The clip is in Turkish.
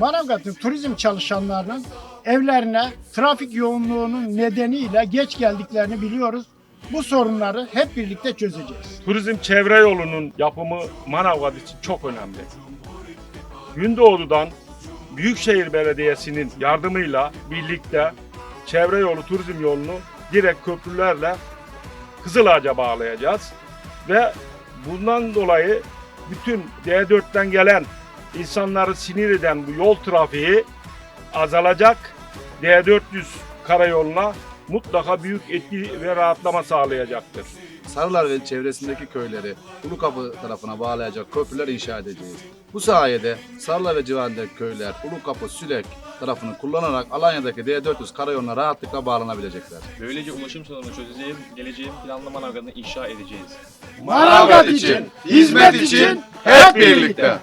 Manavgat'ın turizm çalışanlarının evlerine trafik yoğunluğunun nedeniyle geç geldiklerini biliyoruz. Bu sorunları hep birlikte çözeceğiz. Turizm çevre yolunun yapımı Manavgat için çok önemli. Gündoğdu'dan Büyükşehir Belediyesi'nin yardımıyla birlikte çevre yolu turizm yolunu direkt köprülerle Kızılağaç'a bağlayacağız. Ve bundan dolayı bütün D4'ten gelen insanları sinir eden bu yol trafiği azalacak. D400 karayoluna mutlaka büyük etki ve rahatlama sağlayacaktır. Sarılar ve çevresindeki köyleri Ulukapı tarafına bağlayacak köprüler inşa edeceğiz. Bu sayede Sarılar ve civarındaki köyler Ulukapı, Sülek tarafını kullanarak Alanya'daki D400 karayoluna rahatlıkla bağlanabilecekler. Böylece ulaşım sorununu çözeceğim, geleceğin planlı manavgatını inşa edeceğiz. Manavgat için, hizmet için hep birlikte.